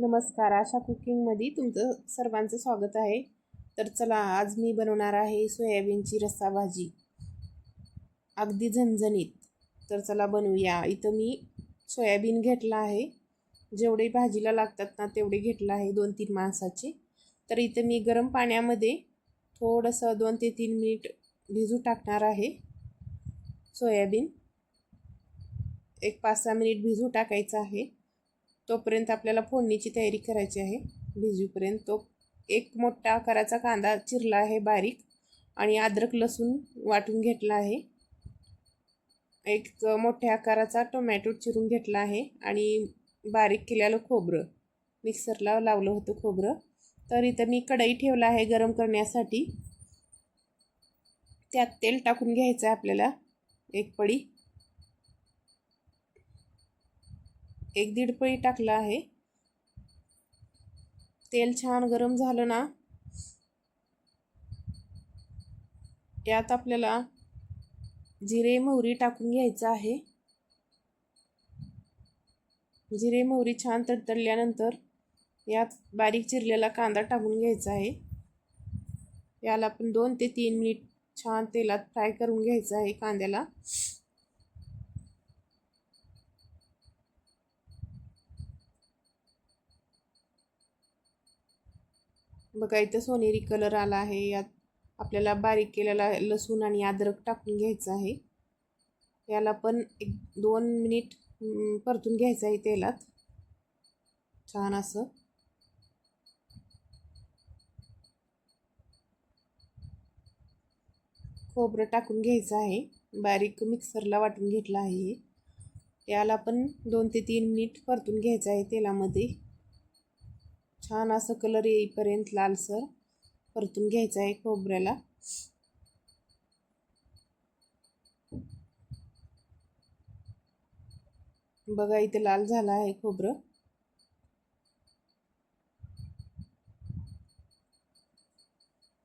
नमस्कार. आशा कुकिंगमध्ये तुमचं सर्वांचं स्वागत आहे. तर चला आज मी बनवणार आहे सोयाबीनची रस्सा भाजी अगदी झणझणीत. तर चला बनवूया. इथं मी सोयाबीन घेतलं आहे. जेवढे भाजीला लागतात ना तेवढे घेतलं आहे दोन तीन माणसाचे. तर इथं मी गरम पाण्यामध्ये थोडंसं दोन ते तीन मिनिट भिजू टाकणार आहे सोयाबीन. एक पाच सहा मिनिट भिजू टाकायचं आहे. तोपर्यंत आपल्याला फोडणीची तयारी करायची आहे. भिजूपर्यंत तो एक मोठा आकाराचा कांदा चिरला आहे बारीक आणि अद्रक लसूण वाटून घेतला आहे. एक मोठ्या आकाराचा टोमॅटो चिरून घेतला आहे आणि बारीक केलेलं खोबरं. मिक्सरला लावलं होतं खोबरं. तर इथं मी कढई ठेवला आहे गरम करण्यासाठी. त्यात तेल टाकून घ्यायचं आहे आपल्याला. एक पडी एक दीड पळी टाकलं आहे. तेल छान गरम झालं ना. यात आपल्याला जिरे मोहरी टाकून घ्यायचं आहे. जिरे मोहरी छान तडतडल्यानंतर यात बारीक चिरलेला कांदा टाकून घ्यायचा आहे. याला आपण दोन ते तीन मिनिट छान तेलात फ्राय करून घ्यायचं आहे कांद्याला. बघा इथं सोनेरी कलर आला आहे. यात आपल्याला बारीक केलेला लसूण आणि अद्रक टाकून घ्यायचं आहे. याला पण एक दोन मिनिट परतून घ्यायचं आहे तेलात. छान असं. खोबरं टाकून घ्यायचं आहे. बारीक मिक्सरला वाटून घेतलं आहे. याला पण दोन ते तीन मिनिट परतून घ्यायचं आहे तेलामध्ये. छान असं कलर येईपर्यंत लालसर परतून घ्यायचं आहे खोबऱ्याला. बघा इथे लाल झाला आहे खोबरं.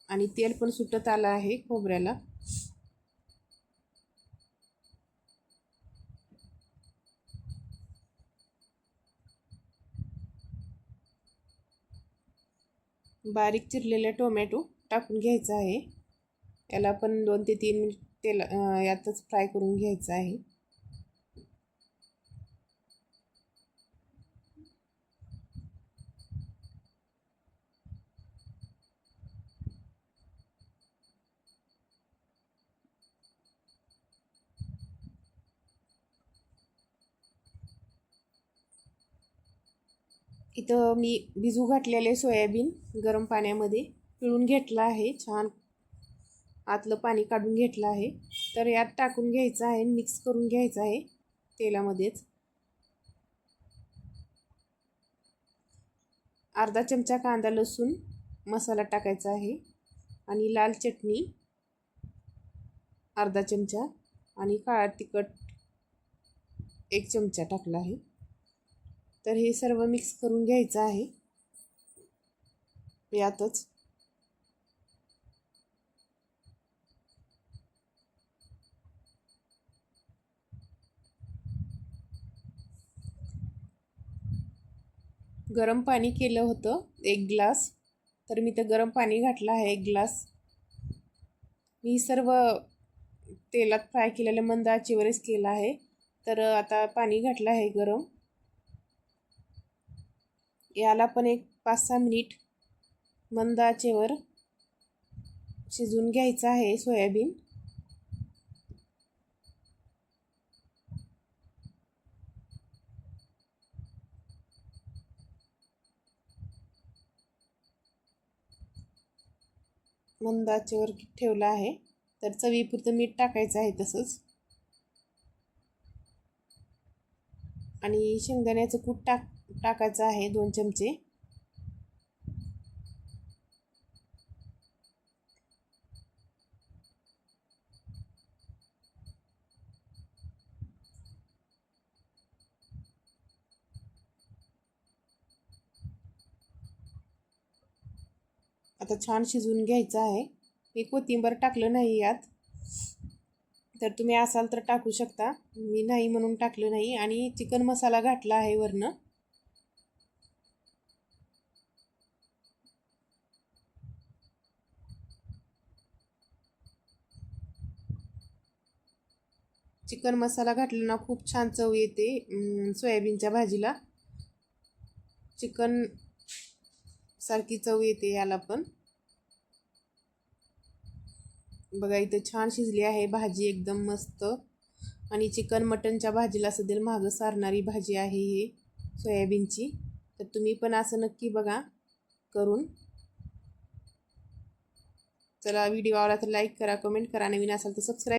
आणि तेल पण सुटत आलं आहे खोबऱ्याला. बारीक चिरलेला टोमॅटो टाकून घ्यायचा आहे. याला पण दोन ते तीन मिनिट तेल यातच फ्राय करून घ्यायचं आहे. इथं मी भिजू घातलेले सोयाबीन गरम पाण्यामध्ये पिळून घेतलं आहे. छान आतलं पाणी काढून घेतलं आहे. तर यात टाकून घ्यायचं आहे मिक्स करून घ्यायचं आहे तेलामध्येच. अर्धा चमचा कांदा लसूण मसाला टाकायचा आहे आणि लाल चटणी अर्धा चमचा आणि काळा तिखट एक चमचा टाकला आहे. तर हे सर्व मिक्स करून घ्यायचं आहे. यातच गरम पाणी केलं होतं एक ग्लास तर मी तर गरम पाणी घातलं आहे एक ग्लास मी सर्व तेलात फ्राय केलेलं मंद आचेवरच केलं आहे. तर आता पाणी घातलं आहे गरम. याला पण एक पाच सहा मिनिट मंद आचेवर शिजवून घ्यायचं आहे सोयाबीन. मंद आचेवर ठेवलं आहे. तर चवीपुरतं मीठ टाकायचं आहे तसंच. आणि शेंगदाण्याचं कूट टाक टाकायचं आहे दोन चमचे. आता छान शिजवून घ्यायचं आहे. मी कोथिंबर टाकलं नाही यात. तर तुम्ही असाल तर टाकू शकता. मी नाही म्हणून टाकलं नाही. आणि चिकन मसाला घातला आहे वरनं. चिकन मसाला घातला ना खूप छान चव येते सोयाबीनच्या भाजीला. चिकन सारखी चव येते याला पण. बघा इथं छान शिजली आहे भाजी एकदम मस्त. आणि चिकन मटनच्या भाजीला सध्या मागं सारणारी भाजी आहे हे सोयाबीनची. तर तुम्ही पण असं नक्की बघा करून. चला व्हिडिओ आवडला तर लाईक करा कमेंट करा. नवीन असाल तर सबस्क्राईब